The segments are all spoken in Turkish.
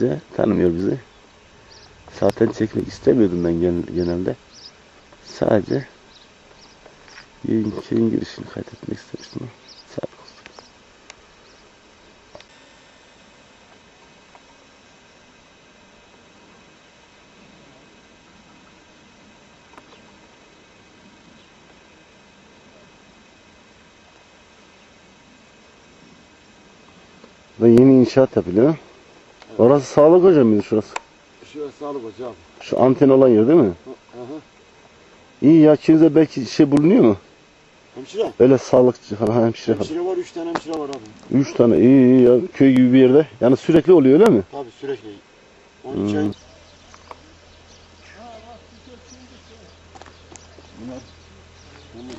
Sadece tanımıyor bizi. Zaten çekmek istemiyordum ben gen- genelde. Sadece yayın, girişini kaydetmek istemiştim sağlık olsun. Ve yeni inşaat yapılıyor. Orası sağlık hocam mıydı şurası? Şurası sağlık hocam. Şu anten olan yer değil mi? Aha. İyi ya içinizde belki şey bulunuyor mu? Hemşire. Öyle sağlıkçı falan hemşire falan. Hemşire var, üç tane hemşire var abi. Üç tane iyi iyi ya köy gibi bir yerde. Yani sürekli oluyor öyle mi? Tabii sürekli. 12 Hmm. ay. Bunlar. Bunlar.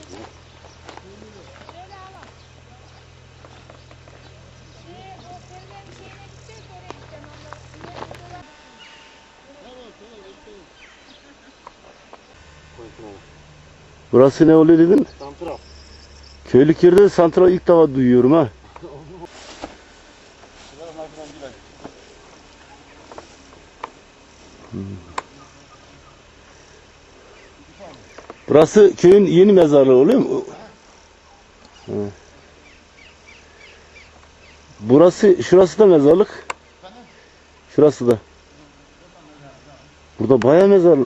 Burası ne oluyor dedin? Santral. Köylük yerde de santral ilk defa duyuyorum ha. Gidelim. Burası köyün yeni mezarlığı oluyor mu? Burası, şurası da mezarlık. Şurası da. Burada bayağı mezar.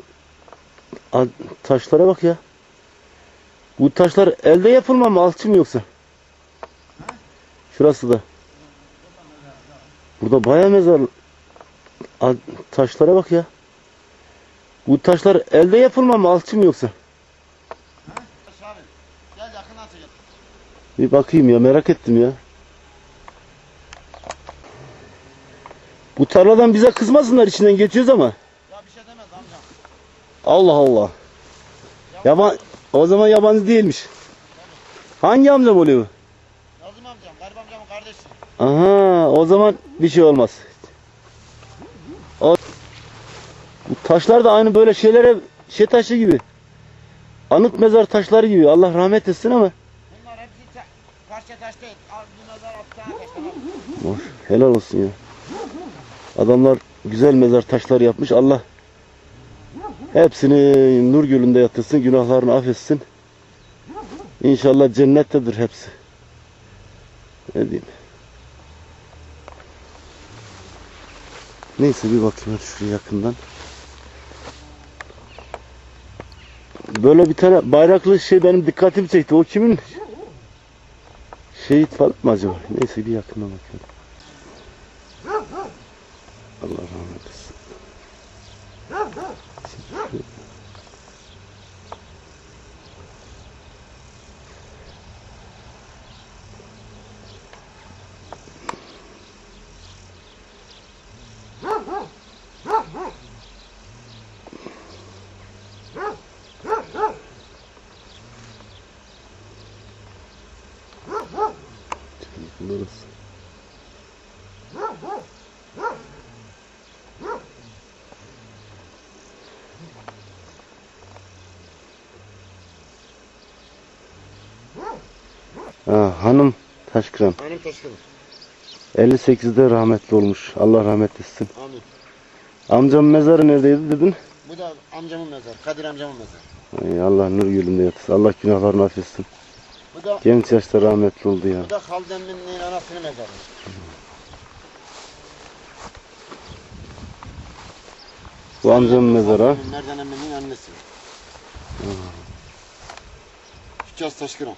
Taşlara bak ya. Bu taşlar elde yapılma mı alçı mı yoksa? Şurası da. Burada bayağı mezar. Taşlara bak ya. Bu taşlar elde yapılma mı alçı mı yoksa? Bir bakayım ya merak ettim ya. Bu tarladan bize kızmasınlar içinden geçiyoruz ama. Ya bir şey demez amcam. Allah Allah. Yaban o zaman yabancı değilmiş. Hangi amcam oluyor bu? Nazım amcam, Garip amcamın kardeşi. Aha o zaman bir şey olmaz. O bu taşlar da aynı böyle şeylere şey taşı gibi. Anıt mezar taşları gibi. Allah rahmet etsin ama. Bunlar hepsi parça taş değil. Bir mezar altı tane taş tamam. Boş, helal olsun ya. Adamlar güzel mezar taşlar yapmış. Allah hepsini nur gölünde yatırsın. Günahlarını affetsin. İnşallah cennettedir hepsi. Ne diyeyim. Neyse bir bakayım şuraya yakından. Böyle bir tane bayraklı şey benim dikkatimi çekti. O kimin? Şehit falan mı acaba? Neyse bir yakından bakıyorum. Allah rahmet etsin. Burası. Ha, hanım Taşkıran. Benim taşkınım. 58'de rahmetli olmuş. Allah rahmet etsin. Amin. Amcamın mezarı neredeydi dedin? Bu da amcamın mezarı. Kadir amcamın mezarı. Ay Allah nur gölünde yatırsın. Allah günahlarını affetsin. Bu da Genç yaşta rahmetli oldu ya. bu da Haldem'in anasının mezarı. Bu amcamın mezarı. Merdan emminin annesi. Hüccaz Taşkıran.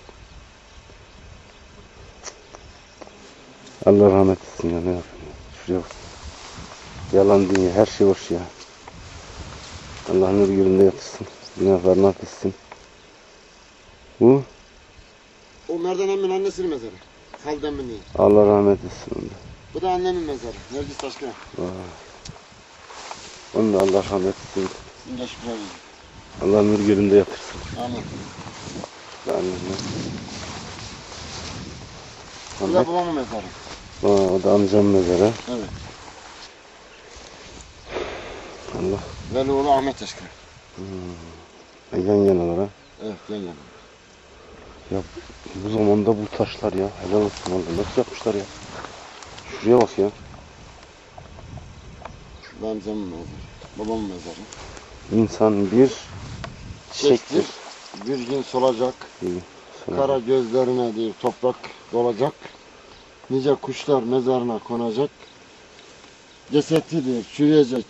Allah rahmet etsin ya ne yapayım ya. Şuraya bak. Yalan dünya her şey boş ya. Allah nur gölünde yatırsın. Günahlarını affetsin. Bu O Merdan emminin annesinin mezarı. Haldem'in Allah rahmet etsin onu da. Bu da annemin mezarı. Nergis Taşkıran. Onu da Allah rahmet etsin. Singeç Bravo. Allah nur gölünde yatırsın. Amin. Bu da babamın mezarı. Aa, o da amcamın mezarı. Evet. Allah Velioğlu Ahmet Taşkıran. yan yanalar ha. Evet gel gel. Ya bu zamanda bu taşlar ya. Helal olsun valla. Nasıl yapmışlar ya? Şuraya bak ya. Bu amcamın mezarı. Babamın mezarı. İnsan bir çiçektir. Bir gün solacak. Kara gözlerine diyor toprak dolacak. Nice kuşlar mezarına konacak. Cesedi diyor çürüyecek.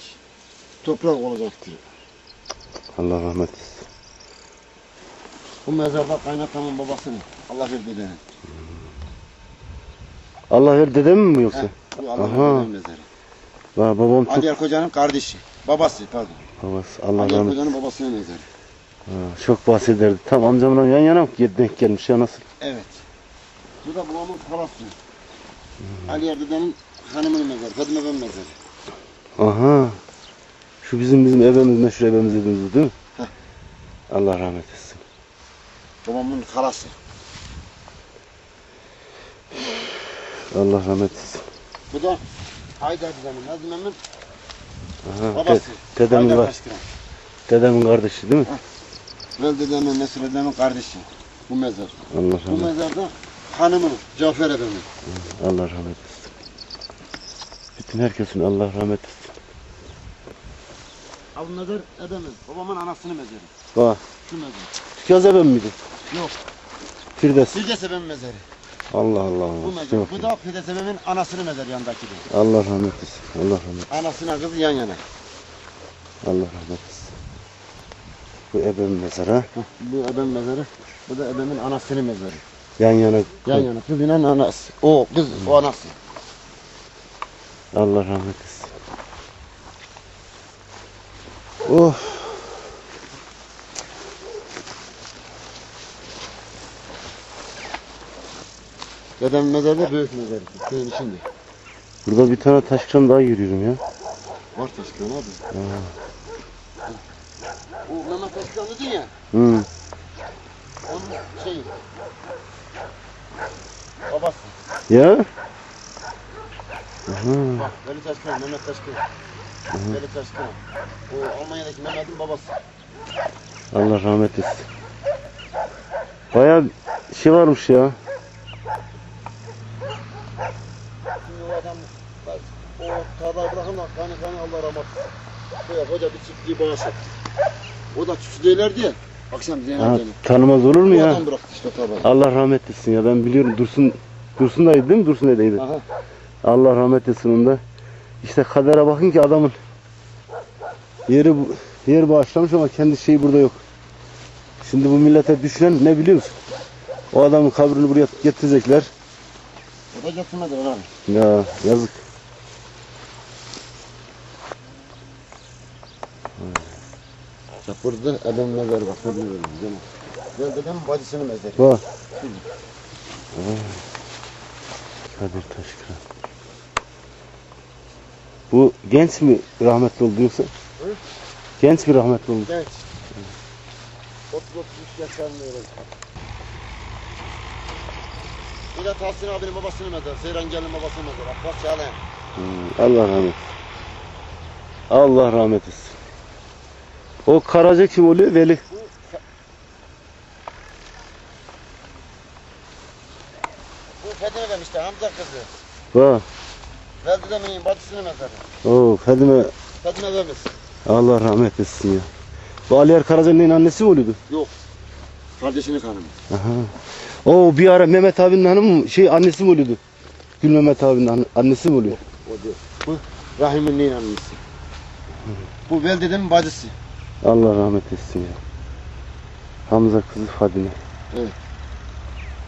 Toprak olacak diyor. Allah rahmet etsin. Bu mezarda kaynatamın babasının. Allah verdi dedi. Allah ver dedem mi yoksa? Heh, Bu Allah Aha. mezarı. Va, babam çok Ali Erkocan'ın kardeşi. Babası pardon. babası. Allah Ali rahmet Erkocan'ın babasının mezarı. Ha, çok bahsederdi. Tam amcamla yan yana denk gelmiş ya nasıl? Evet. Bu da babamın parası. Ali Erdoğan'ın hanımının mezarı. Fadime ben mezarı. Aha. Şu bizim bizim evimiz meşhur evimiz dediğimiz değil mi? Heh. Allah rahmet etsin. Babamın karası. Allah rahmet etsin. Bu da Haydar dedemin, Nazime'min Aha, babası. de- dedemin, Haydar var, dedemin kardeşi değil mi? Vel dedemin, Nesir dedemin kardeşi. Bu mezar. Allah Bu mezarda hanımın, Cafer ebemin. Allah rahmet etsin. Bütün herkesin Allah rahmet etsin. Ha bu mezar ebemin. Babamın anasının mezarı. Bak, Şu mezar. Tükaz ebem miydi? Yok. Firdevs. Firdevs ebemin mezarı. Allah Allah. Bu mezar. Bu da Firdevs ebemin anasının mezarı yanındaki de. Allah rahmet etsin. Allah rahmet Anasına kızı yan yana. Allah rahmet etsin. Bu ebem mezarı. ha? Heh, Bu ebemin mezarı. Bu da ebemin anasının mezarı. Yan yana. Yan yana. Kızıyla anası. O kız, o anası. Allah rahmet etsin. Oh. Dedemin mezarı da büyük mezarı. Köyün içinde. Burada bir tane taş daha görüyorum ya. Var Taşkıran abi. O Mehmet Taşkıran dedin ya. Hı. Onun şeyi. Babası. Ya? Aha. Bak Veli Taşkıran, Mehmet Taşkıran. Veli Taşkıran. O Almanya'daki Mehmet'in babası. Allah rahmet etsin. Baya şey varmış ya. Şimdi o adam o tarlayı bırakın da kanı kanı Allah rahmet. Böyle koca bir çiftliği bağış etti. O da değillerdi ya. Akşam Zeynep Ha, tanımaz olur mu ya? bıraktı işte. Allah rahmet etsin ya ben biliyorum Dursun Dursun dayı değil mi? Dursun dedeydi. Aha. Allah rahmet etsin onu da. İşte kadere bakın ki adamın yeri bu- yer bağışlamış ama kendi şeyi burada yok. Şimdi bu millete düşen ne biliyor musun? O adamın kabrini buraya getirecekler. O da getirmediler abi. Ya yazık. Bak burada adam mezarı bak. Burada mezarı. Zeynep. Ben dedemin bacısının mezarı. Bak. Kadir Taşkıran. Bu genç mi rahmetli oldu yoksa? Hı? Genç mi rahmetli oldu? Genç. 30-33 yaşlarında öyle. Bir de Tahsin abinin babasının mezarı. Seyran Gelin babasının mezarı. Abbas Çağlayan. Allah rahmet. Allah rahmet etsin. O Karaca kim oluyor? Veli. Bu Fedime demişti Hamza kızı. Bak. Veldi demeyin bacısının mezarı. Oo Fadime Fedime demiş. Allah rahmet etsin ya. Bu Aliyer Karaca'nın annesi mi oluyordu? Yok. Kardeşinin hanımı. Aha. Oo bir ara Mehmet abinin hanımı şey annesi mi oluyordu? Gül Mehmet abinin an- annesi mi oluyor? O diyor. Bu Rahim'in neyin annesi. Bu Velde'nin bacısı. Allah rahmet etsin ya. Hamza kızı Fadime. Evet.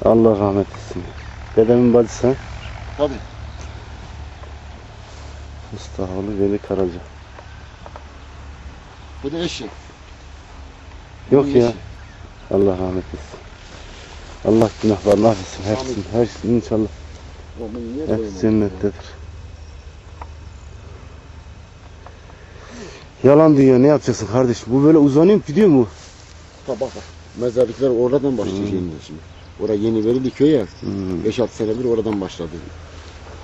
Allah rahmet etsin ya. Dedemin bacısı ha? Tabii. Mustafa'lı Veli Karaca. Bu da eşi. Yok Bunun ya. eşi. Allah rahmet etsin. Allah günahlarını affetsin. Hepsini, hepsini inşallah. Hepsi cennettedir. Yalan dünya ne yapacaksın kardeşim? Bu böyle uzanıyor gidiyor mu? Bak bak bak. Mezarlıklar oradan başlıyor şimdi şimdi. Oraya yeni verildi köy ya. Hmm. 5-6 senedir oradan başladı.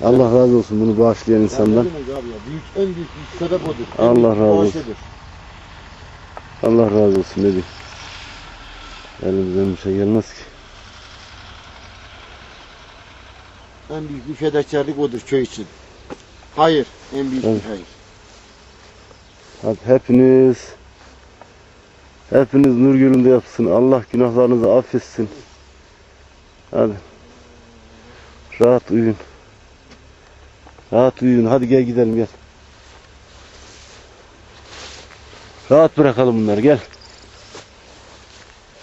Allah razı olsun bunu bağışlayan insandan. Ya ya? Büyük, en büyük sebep odur. En Allah razı olsun. Allah razı olsun diyeyim. Elimizden bir şey gelmez ki. En büyük bir fedakarlık odur köy için. Hayır. En büyük Evet. bir hayır. Hadi hepiniz hepiniz nur gölünde yapsın. Allah günahlarınızı affetsin. Hadi. Rahat uyuyun. Rahat uyuyun. Hadi gel gidelim gel. Rahat bırakalım bunları gel.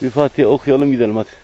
Bir Fatiha okuyalım gidelim hadi.